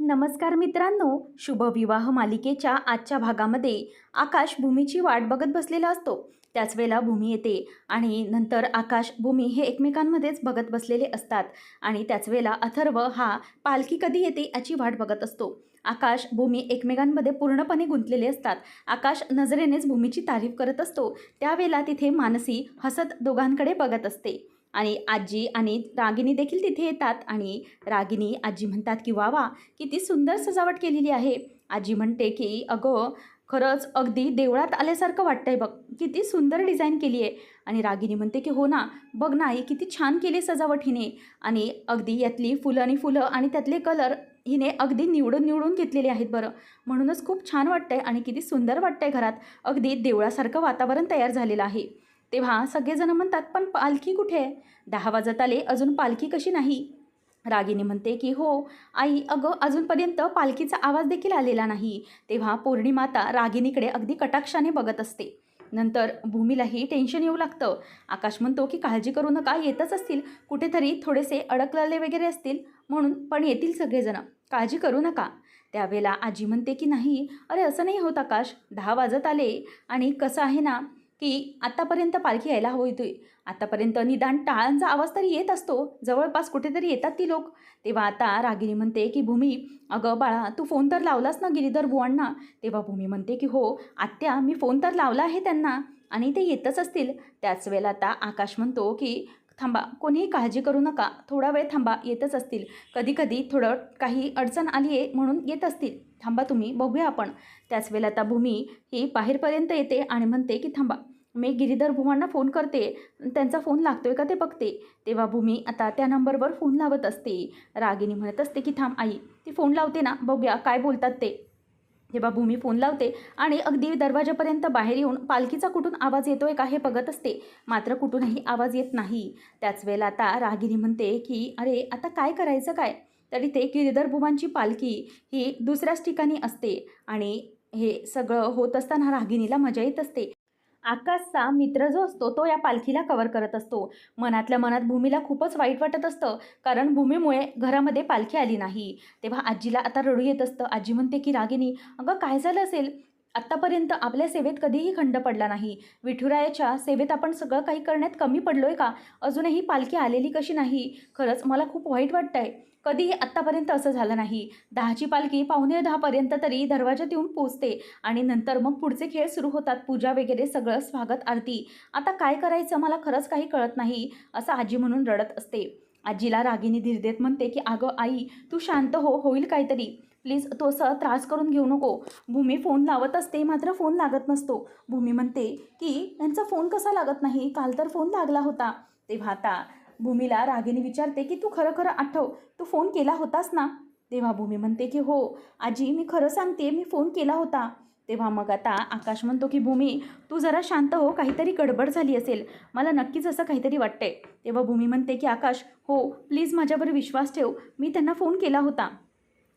नमस्कार मित्रांनो शुभविवाह मालिकेच्या आजच्या भागामध्ये आकाश भूमीची वाट बघत बसलेला असतो. त्याच वेळेला भूमी येते आणि नंतर आकाश भूमी हे एकमेकांमध्येच बघत बसलेले असतात आणि त्याच वेळेला अथर्व हा पालखी कधी येते याची वाट बघत असतो. आकाश भूमी एकमेकांमध्ये पूर्णपणे गुंतलेले असतात. आकाश नजरेनेच भूमीची तारीफ करत असतो. त्यावेळेला तिथे मानसी हसत दोघांकडे बघत असते. आणि आजी आणि रागिनी देखील तिथे येतात आणि रागिनी आजी म्हणतात की वा वा किती सुंदर सजावट केलेली आहे. आजी म्हणते की अगं खरंच अगदी देवळात आल्यासारखं वाटतंय बघ किती सुंदर डिझाईन केली आहे. आणि रागिनी म्हणते की हो ना बघ ना आई किती छान केली सजावट हिने. आणि अगदी यातली फुलं आणि फुलं आणि त्यातले कलर हिने अगदी निवडून निवडून घेतलेले आहेत बरं. म्हणूनच खूप छान वाटतंय आणि किती सुंदर वाटतंय घरात अगदी देवळासारखं वातावरण तयार झालेलं आहे. तेव्हा सगळेजण म्हणतात पण पालखी कुठे आहे? दहा वाजत आले अजून पालखी कशी नाही? रागिनी म्हणते की हो आई अगं अजूनपर्यंत पालखीचा आवाज देखील आलेला नाही. तेव्हा पौर्णिमाता रागिनीकडे अगदी कटाक्षाने बघत असते. नंतर भूमीलाही टेन्शन येऊ लागतं. आकाश म्हणतो की काळजी करू नका येतच असतील. कुठेतरी थोडेसे अडकलेले वगैरे असतील. म्हणून पण येतील सगळेजण. काळजी करू नका. त्यावेळेला आजी म्हणते की नाही अरे असं नाही होत आकाश. दहा वाजत आले आणि कसं आहे ना की आत्तापर्यंत पालखी यायला हवं होती आत्तापर्यंत निदान टाळांचा आवाज तरी येत असतो. जवळपास कुठेतरी येतात ती लोक. तेव्हा आता रागिनी म्हणते की भूमी अगं बाळा तू फोन तर लावलास ना गिरीधर बुवांना? तेव्हा भूमी म्हणते की हो आत्या मी फोन तर लावला आहे त्यांना आणि ते येतच असतील. त्याच वेळेला आता आकाश म्हणतो की थांबा कोणीही काळजी करू नका. थोडा वेळ थांबा येतच असतील. कधी कधी थोडं काही अडचण आली आहे म्हणून येत असतील. थांबा तुम्ही बघूया आपण. त्याच वेळेला आता भूमी ही बाहेरपर्यंत येते आणि म्हणते की थांबा मी गिरीधर भुवांना फोन करते त्यांचा फोन लागतोय का ते बघते. तेव्हा भूमी आता त्या नंबरवर फोन लावत असते. रागिनी म्हणत असते की थांब आई ती फोन लावते ना बघूया काय बोलतात ते. तेव्हा भूमी फोन लावते आणि अगदी दरवाजापर्यंत बाहेर येऊन पालखीचा कुठून आवाज येतोय का हे बघत असते. मात्र कुठूनही आवाज येत नाही. त्याच वेळेला आता रागिनी म्हणते की अरे आता काय करायचं काय? तरी ते गिरीधर भुवांची पालखी ही दुसऱ्याच ठिकाणी असते आणि हे सगळं होत असताना रागिनीला मजा येत असते. आकाशचा मित्र जो असतो तो या पालखीला कवर करत असतो. मनातल्या मनात भूमीला खूपच वाईट वाटत असतं कारण भूमीमुळे घरामध्ये पालखी आली नाही. तेव्हा आजीला आता रडू येत असतं. आजी म्हणते की रागिनी अगं काय झालं असेल? आत्तापर्यंत आपल्या सेवेत कधीही खंड पडला नाही. विठुरायाच्या सेवेत आपण सगळं काही करण्यात कमी पडलो आहे का? अजूनही पालखी आलेली कशी नाही? खरंच मला खूप वाईट वाटतंय. कधीही आत्तापर्यंत असं झालं नाही. दहाची पालखी पावणे दहापर्यंत तरी दरवाजात येऊन पोचते आणि नंतर मग पुढचे खेळ सुरू होतात. पूजा वगैरे सगळं स्वागत आरती. आता काय करायचं मला खरंच काही कळत नाही असं आजी म्हणून रडत असते. आजीला रागिनी धीर देत म्हणते की अगं आई तू शांत हो होईल काहीतरी. प्लीज तो असं त्रास करून घेऊ नको. भूमी फोन लावत असते मात्र फोन लागत नसतो. भूमी म्हणते की यांचा फोन कसा लागत नाही? काल तर फोन लागला होता. तेव्हा आता भूमीला रागिनी विचारते की तू खरं खरं आठव तू फोन केला होतास ना? तेव्हा भूमी म्हणते की हो आजी मी खरं सांगते मी फोन केला होता. तेव्हा मग आता आकाश म्हणतो की भूमी तू जरा शांत हो काहीतरी गडबड झाली असेल. मला नक्कीच असं काहीतरी वाटतंय. तेव्हा भूमी म्हणते की आकाश हो प्लीज माझ्यावर विश्वास ठेव. मी त्यांना फोन केला होता.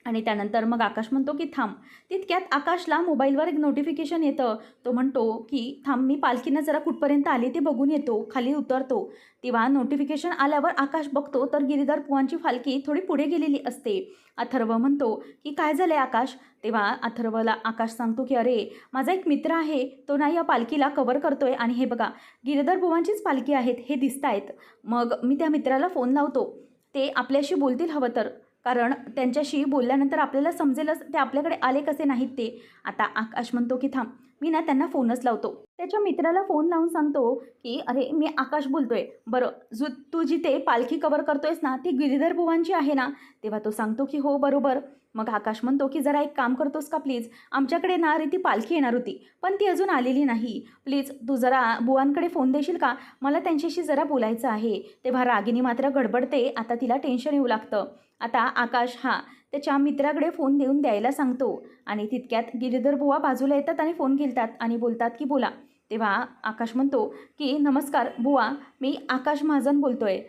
आणि त्यानंतर मग आकाश म्हणतो की थांब. तितक्यात आकाशला मोबाईलवर एक नोटिफिकेशन येतं. तो म्हणतो की थांब मी पालखीनं जरा कुठपर्यंत आली ते बघून येतो. खाली उतरतो. तेव्हा नोटिफिकेशन आल्यावर आकाश बघतो तर गिरीदार पुवांची फालकी थोडी पुढे गेलेली असते. अथर्व म्हणतो की काय झालं आहे आकाश? तेव्हा अथर्वला आकाश सांगतो की अरे माझा एक मित्र आहे. तो ना या पालखीला कवर करतो आहे आणि हे बघा गिरीधर बुवांचीच पालखी आहेत हे दिसत आहेत मग मी त्या मित्राला फोन लावतो. ते आपल्याशी बोलतील हवं तर. कारण त्यांच्याशी बोलल्यानंतर आपल्याला समजेलच ते आपल्याकडे आले कसे नाहीत ते. आता आकाश म्हणतो की थांब मी ना त्यांना फोनच लावतो. त्याच्या मित्राला फोन लावून सांगतो की अरे मी आकाश बोलतोय. बरं जु तू जिथे पालखी कवर करतोयस ना ती गिरीधर बुवांची आहे ना? तेव्हा तो सांगतो की हो बरोबर. मग आकाश म्हणतो की जरा एक काम करतोस का प्लीज? आमच्याकडे ना रे ती पालखी येणार होती पण ती अजून आलेली नाही. प्लीज तू जरा बुवांकडे फोन देशील का? मला त्यांच्याशी जरा बोलायचं आहे. तेव्हा रागिनी मात्र गडबडते आता तिला टेन्शन येऊ लागतं. आता आकाश हा त्याच्या मित्राकडे फोन देऊन द्यायला सांगतो. आणि तितक्यात गिरीधर बुवा बाजूला येतात आणि फोन घेतात आणि बोलतात की बोला. तेव्हा आकाश म्हणतो की नमस्कार बुवा मी आकाश महाजन बोलतो आहे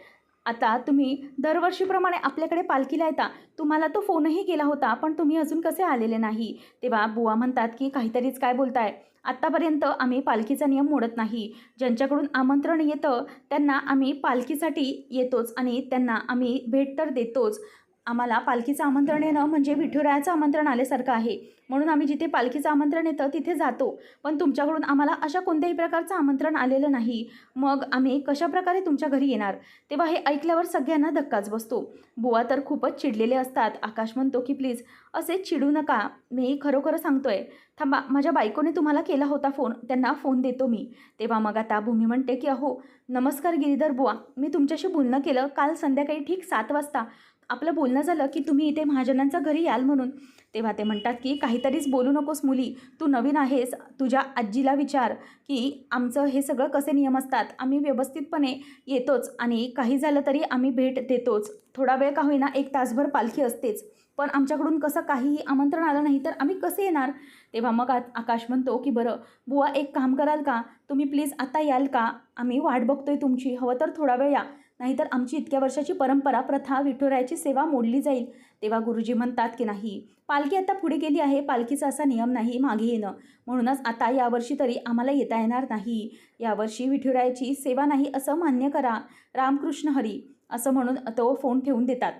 आता तुम्ही दरवर्षीप्रमाणे आपल्याकडे पालखीला येता. तुम्हाला तो फोनही केला होता पण तुम्ही अजून कसे आलेले नाही? तेव्हा बुवा म्हणतात की काहीतरीच काय बोलताय? आत्तापर्यंत आम्ही पालखीचा नियम मोडत नाही. ज्यांच्याकडून आमंत्रण येतं त्यांना आम्ही पालखीसाठी येतोच आणि त्यांना आम्ही भेट तर देतोच. आम्हाला पालखीचं आमंत्रण येणं म्हणजे विठुरायाचं आमंत्रण आल्यासारखं आहे. म्हणून आम्ही जिथे पालखीचं आमंत्रण येतं तिथे जातो. पण तुमच्याकडून आम्हाला अशा कोणत्याही प्रकारचं आमंत्रण आलेलं नाही. मग आम्ही कशाप्रकारे तुमच्या घरी येणार? तेव्हा हे ऐकल्यावर सगळ्यांना धक्काच बसतो. बुवा तर खूपच चिडलेले असतात. आकाश म्हणतो की प्लीज असे चिडू नका. मी खरोखर सांगतोय. थांबा माझ्या बायकोने तुम्हाला केला होता फोन. त्यांना फोन देतो मी. तेव्हा मग आता भूमी म्हणते की अहो नमस्कार गिरीधर बुवा. मी तुमच्याशी बोलणं केलं. काल संध्याकाळी ठीक सात वाजता. आपलं बोलणं झालं की तुम्ही इथे महाजनांच्या घरी याल म्हणून. तेव्हा ते म्हणतात की काहीतरीच बोलू नकोस मुली. तू नवीन आहेस. तुझ्या आजीला विचार की आमचं हे सगळं कसे नियम असतात? आम्ही व्यवस्थितपणे येतोच आणि काही झालं तरी आम्ही भेट देतोच. थोडा वेळ का होईना एक तासभर पालखी असतेच. पण आमच्याकडून कसं काहीही आमंत्रण आलं नाही तर आम्ही कसे येणार? तेव्हा मग आकाश म्हणतो की बरं बुवा एक काम कराल का? तुम्ही प्लीज आता याल का? आम्ही वाट बघतोय तुमची. हवं तर थोडा वेळ या. नाहीतर आमची इतक्या वर्षाची परंपरा प्रथा विठुरायाची सेवा मोडली जाईल. तेव्हा गुरुजी म्हणतात की नाही. पालखी आता पुढे गेली आहे. पालखीचा असा नियम नाही मागे येणं. म्हणूनच आता यावर्षी तरी आम्हाला येता येणार नाही. यावर्षी विठुरायाची सेवा नाही असं मान्य करा. रामकृष्ण हरी. असं म्हणून तो फोन ठेवून देतात.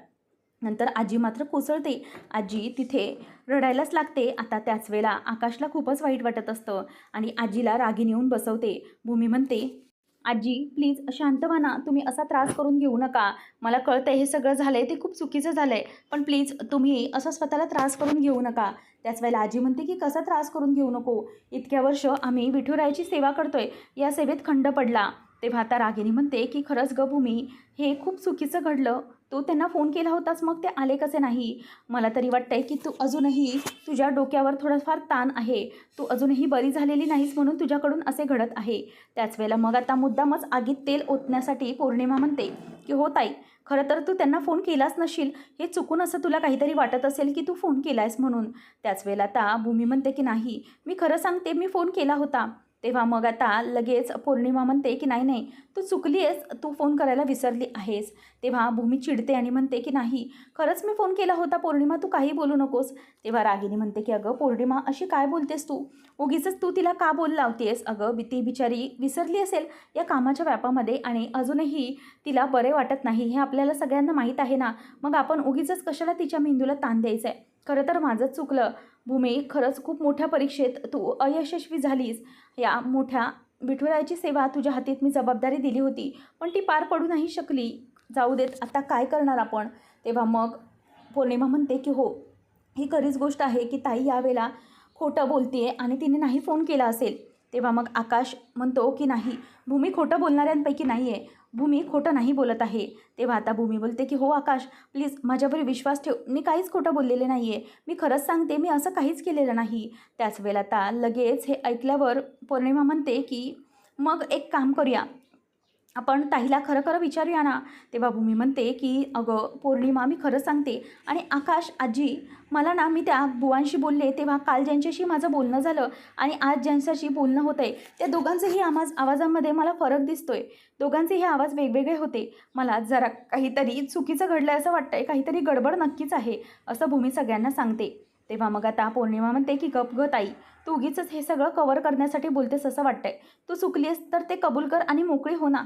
नंतर आजी मात्र कोसळते. आजी तिथे रडायलाच लागते. आता त्याच वेळेला आकाशला खूपच वाईट वाटत असतं आणि आजीला रागी नेऊन बसवते. भूमी म्हणते आजी प्लीज शांत व्हा तुम्ही असा त्रास करून घेऊ नका. मला कळतं हे सगळं झालं आहे ते खूप चुकीचं झालं आहे पण प्लीज तुम्ही असं स्वतःला त्रास करून घेऊ नका. त्याच वेळेला आजी म्हणते की कसा त्रास करून घेऊ नको? इतक्या वर्ष आम्ही विठुरायाची सेवा करतोय. या सेवेत खंड पडला. तेव्हा आता रागिनी म्हणते की खरंच ग भूमी हे खूप चुकीचं घडलं. तू त्यांना फोन केला होतास मग ते आले कसे नाही? मला तरी वाटतंय की तू अजूनही तुझ्या डोक्यावर थोडाफार ताण आहे. तू अजूनही बरी झालेली नाहीस म्हणून तुझ्याकडून असे घडत आहे. त्याच वेळेला मग आता मुद्दामच आगीत तेल ओतण्यासाठी पौर्णिमा म्हणते की हो ताई खरं तर तू त्यांना फोन केलाच नशील. हे चुकून असं तुला काहीतरी वाटत असेल की तू फोन केलायस म्हणून. त्याच वेळेला आता भूमी म्हणते की नाही मी खरं सांगते मी फोन केला होता. तेव्हा मग आता लगेच पौर्णिमा म्हणते की नाही नाही तू चुकली आहेस तू फोन करायला विसरली आहेस. तेव्हा भूमी चिडते आणि म्हणते की नाही खरंच मी फोन केला होता पौर्णिमा तू काही बोलू नकोस. तेव्हा रागिनी म्हणते की अगं पौर्णिमा अशी काय बोलतेस तू? उगीच तू तिला का बोल लावतेस? अगं ती बिचारी विसरली असेल या कामाच्या व्यापामध्ये आणि अजूनही तिला बरे वाटत नाही हे आपल्याला सगळ्यांना माहीत आहे ना. मग आपण उगीच कशाला तिच्या मेंदूला ताण द्यायचं आहे खरं तर माझंच चुकलं. भूमी खरंच खूप मोठ्या परीक्षेत तू अयशस्वी झालीस. या मोठ्या विठुरायाची सेवा तुझ्या हातीत मी जबाबदारी दिली होती पण ती पार पडू नाही शकली. जाऊ देत आता काय करणार आपण? तेव्हा मग पौर्णिमा म्हणते की हो ही खरीच गोष्ट आहे की ताई यावेळेला खोटं बोलते आणि तिने नाही फोन केला असेल. तेव्हा मग आकाश म्हणतो की नाही भूमी खोटं बोलणाऱ्यांपैकी नाही आहे भूमी खोटं नाही बोलत आहे. तेव्हा आता भूमी बोलते की हो आकाश प्लीज माझ्यावर विश्वास ठेव. मी काहीच खोटं बोललेले नाही आहे मी खरंच सांगते मी असं काहीच केलेलं नाही. त्याच वेळेला आता लगेच हे ऐकल्यावर पौर्णिमा म्हणते की मग एक काम करूया. आपण ताईला खरं खरं विचारूया ना तेव्हा भूमी म्हणते की अगं पौर्णिमा मी खरं सांगते आणि आकाश आजी मला ना मी त्या बुवांशी बोलले तेव्हा काल ज्यांच्याशी माझं बोलणं झालं आणि आज ज्यांच्याशी बोलणं होतं आहे त्या दोघांचेही आवाज आवाजामध्ये मला फरक दिसतोय. दोघांचेही आवाज वेगवेगळे होते. मला जरा काहीतरी चुकीचं घडलं आहे असं वाटतंय काहीतरी गडबड नक्कीच आहे असं भूमी सगळ्यांना सांगते. तेव्हा मग आता पौर्णिमा म्हणते की गप ग ताई तू उगीच हे सगळं कवर करण्यासाठी बोलतेस असं वाटतंय. तू चुकलीस तर ते कबूल कर आणि मोकळी हो ना.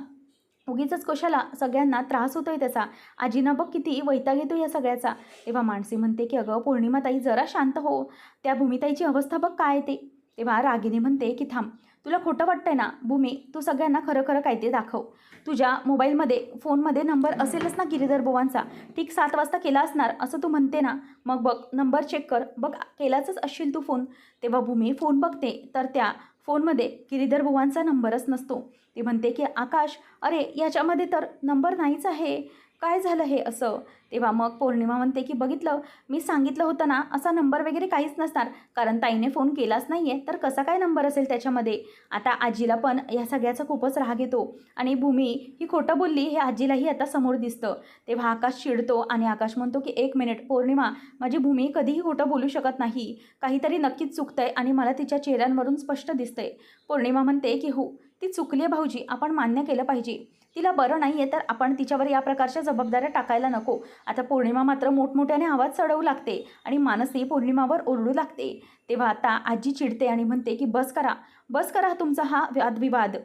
उगीच कशाला सगळ्यांना त्रास होतोय त्याचा. आजीनं बघ किती वैताग येतो या सगळ्याचा. तेव्हा माणसी म्हणते की अगं पौर्णिमाताई जरा शांत हो. त्या भूमिताईची अवस्था बघ काय ते. तेव्हा रागिनी म्हणते की थांब. तुला खोटं वाटतंय ना भूमी? तू सगळ्यांना खरं खरं काय ते दाखव. तुझ्या मोबाईलमध्ये फोनमध्ये नंबर असेलच ना गिरीधर बुवांचा? ठीक सात वाजता केला असणार असं तू म्हणते ना? मग बघ नंबर चेक कर. बघ केलाच असशील तू फोन. तेव्हा भूमी फोन बघते तर त्या फोनमध्ये गिरीधर बुवांचा नंबरच नसतो. ती म्हणते की आकाश अरे याच्यामध्ये तर नंबर नाहीच आहे. काय झालं हे असं? तेव्हा मग पौर्णिमा म्हणते की बघितलं मी सांगितलं होतं ना असा नंबर वगैरे काहीच नसणार. कारण ताईने फोन केलाच नाही आहे तर कसा काय नंबर असेल त्याच्यामध्ये? आता आजीला पण या सगळ्याचा खूपच राग येतो. आणि भूमी ही खोटं बोलली हे आजीलाही आता समोर दिसतं. तेव्हा आकाश चिडतो आणि आकाश म्हणतो की एक मिनिट पौर्णिमा माझी भूमी कधीही खोटं बोलू शकत नाही. काहीतरी नक्कीच चुकतंय आणि मला तिच्या चेहऱ्यांवरून स्पष्ट दिसतंय. पौर्णिमा म्हणते की हो ती चुकली आहे भाऊजी आपण मान्य केलं पाहिजे. तिला बरं नाही आहे तर आपण तिच्यावर या प्रकारच्या जबाबदाऱ्या टाकायला नको. आता पौर्णिमा मात्र मोठमोठ्याने आवाज चढवू लागते आणि मानसी पौर्णिमावर ओरडू लागते. तेव्हा आता आजी चिडते आणि म्हणते की बस करा बस करा तुमचा हा वादविवाद.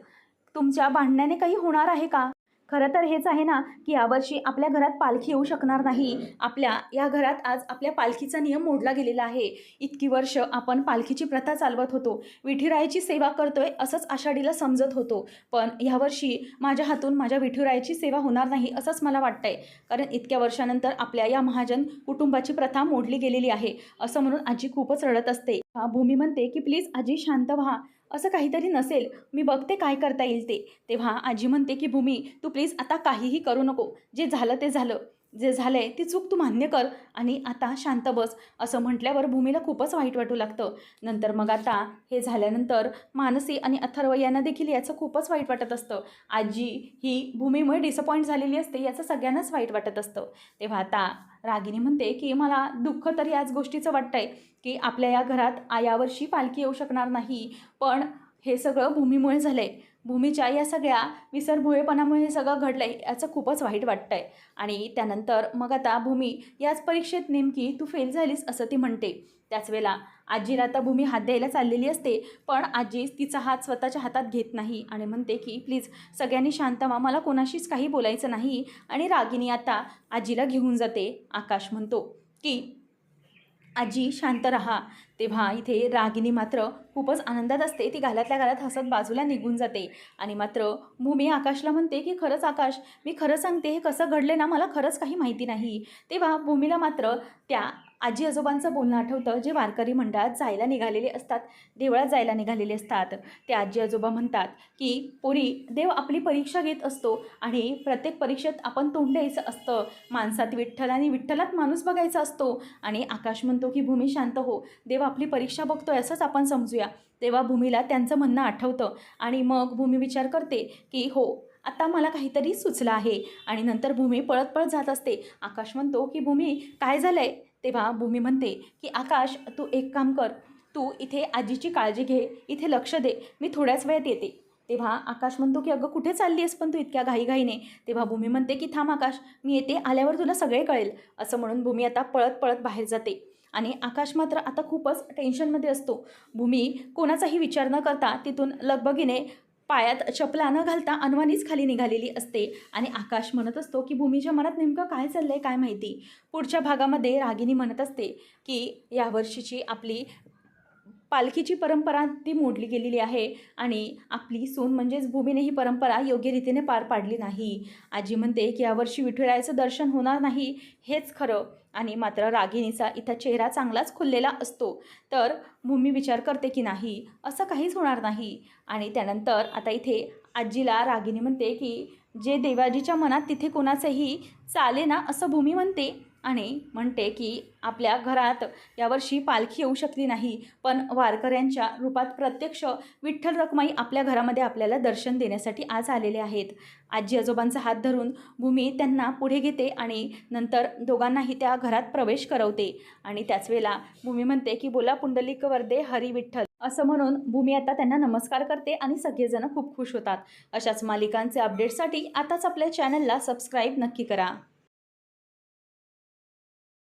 तुमच्या भांडण्याने काही होणार आहे का? खरं तर हेच आहे ना की यावर्षी आपल्या घरात पालखी येऊ शकणार नाही. आपल्या या घरात आज आपल्या पालखीचा नियम मोडला गेलेला आहे. इतकी वर्ष आपण पालखीची प्रथा चालवत होतो. विठुरायाची सेवा करतोय असंच आषाढीला समजत होतो. पण यावर्षी माझ्या हातून माझ्या विठुरायाची सेवा होणार नाही असंच मला वाटतंय. कारण इतक्या वर्षानंतर आपल्या या महाजन कुटुंबाची प्रथा मोडली गेलेली आहे. असं म्हणून आजी खूपच रडत असते. भूमी म्हणते की प्लीज आजी शांत व्हा. असं काहीतरी नसेल. मी बघते काय करता येईल ते. तेव्हा आजी म्हणते की भूमी तू प्लीज आता काहीही करू नको. जे झालं ते झालं. जे झालं आहे ती चूक तू मान्य कर आणि आता शांत बस असं म्हटल्यावर भूमीला खूपच वाईट वाटू लागतं. नंतर मग आता हे झाल्यानंतर मानसी आणि अथर्व यांना देखील याचं खूपच वाईट वाटत असतं. आजी ही भूमीमुळे डिसअपॉईंट झालेली असते याचं सगळ्यांनाच वाईट वाटत असतं. तेव्हा आता रागिनी म्हणते की मला दुःख तरी याच गोष्टीचं वाटतं आहे की आपल्या या घरात यावर्षी पालखी येऊ शकणार नाही पण हे सगळं भूमीमुळे झालं आहे भूमीच्या या सगळ्या विसरभुळेपणामुळे हे सगळं घडलं आहे याचं खूपच वाईट वाटतं आहे आणि त्यानंतर मग आता भूमी याच परीक्षेत नेमकी तू फेल झालीस असं ती म्हणते. त्याच वेळेला आजीला आता भूमी हात द्यायला चाललेली असते पण आजी तिचा हात स्वतःच्या हातात घेत नाही आणि म्हणते की प्लीज सगळ्यांनी शांत व्हा मला कोणाशीच काही बोलायचं नाही. आणि रागिनी आता आजीला घेऊन जाते आकाश म्हणतो की आजी शांत रहा. तेव्हा इथे रागिनी मात्र खूपच आनंदात असते. ती घालातल्या घालात हसत बाजूला निघून जाते. आणि मात्र भूमी आकाशला म्हणते की खरंच आकाश मी खरं सांगते हे कसं घडले ना मला खरंच काही माहिती नाही. तेव्हा भूमीला मात्र त्या आजी आजोबांचं बोलणं आठवतं जे वारकरी मंडळात जायला निघालेले असतात देवळात जायला निघालेले असतात. ते आजी आजोबा म्हणतात की पोरी देव आपली परीक्षा घेत असतो आणि प्रत्येक परीक्षेत आपण तोंड द्यायचं असतं. माणसात विठ्ठल आणि विठ्ठलात माणूस बघायचा असतो आणि आकाश म्हणतो की भूमी शांत हो. देव आपली परीक्षा बघतोय असंच आपण समजूया. तेव्हा भूमीला त्यांचं म्हणणं आठवतं आणि मग भूमी विचार करते की हो आता मला काहीतरी सुचलं आहे. आणि नंतर भूमी पळत पळत जात असते. आकाश म्हणतो की भूमी काय झालं आहे तेव्हा भूमी म्हणते की आकाश तू एक काम कर. तू इथे आजीची काळजी घे. इथे लक्ष दे. मी थोड्याच वेळात येते. तेव्हा आकाश म्हणतो की अगं कुठे चालली आहेस पण तू इतक्या घाईघाईने? तेव्हा भूमी म्हणते की थांब आकाश. मी येते. आल्यावर तुला सगळे कळेल. असं म्हणून भूमी आता पळत पळत बाहेर जाते. आणि आकाश मात्र आता खूपच टेन्शनमध्ये असतो. भूमी कोणाचाही विचार न करता तिथून लगबगीने पायात चपला न घालता अनवानीच खाली निघालेली असते. आणि आकाश म्हणत असतो की भूमीच्या मनात नेमकं काय चाललं आहे काय माहिती? पुढच्या भागामध्ये रागिनी म्हणत असते की यावर्षीची आपली पालखीची परंपरा ती मोडली गेलेली आहे आणि आपली सून म्हणजेच भूमीने ही परंपरा योग्य रीतीने पार पाडली नाही. आजी म्हणते की यावर्षी विठुरायाचं दर्शन होणार नाही हेच खरं आणि मात्र रागिणीचा इथं चेहरा चांगलाच खुललेला असतो. तर भूमी विचार करते की नाही असं काहीच होणार नाही. आणि त्यानंतर आता इथे आजीला रागिणी म्हणते की जे देवाजीच्या मनात तिथे कोणाचंही चाले ना असं भूमी म्हणते. आणि म्हणते की आपल्या घरात यावर्षी पालखी येऊ शकली नाही. पण वारकऱ्यांच्या रूपात प्रत्यक्ष विठ्ठल रखमाई आपल्या घरामध्ये आपल्याला दर्शन देण्यासाठी आज आलेले आहेत. आजी आजोबांचा हात धरून भूमी त्यांना पुढे घेते आणि नंतर दोघांनाही त्या घरात प्रवेश करवते. आणि त्याच वेळेला भूमी म्हणते की बोला पुंडलिक वर्दे हरी विठ्ठल. असं म्हणून भूमी आता त्यांना नमस्कार करते आणि सगळेजण खूप खुश होतात. अशाच मालिकांचे अपडेटसाठी आताच आपल्या चॅनलला सबस्क्राईब नक्की करा.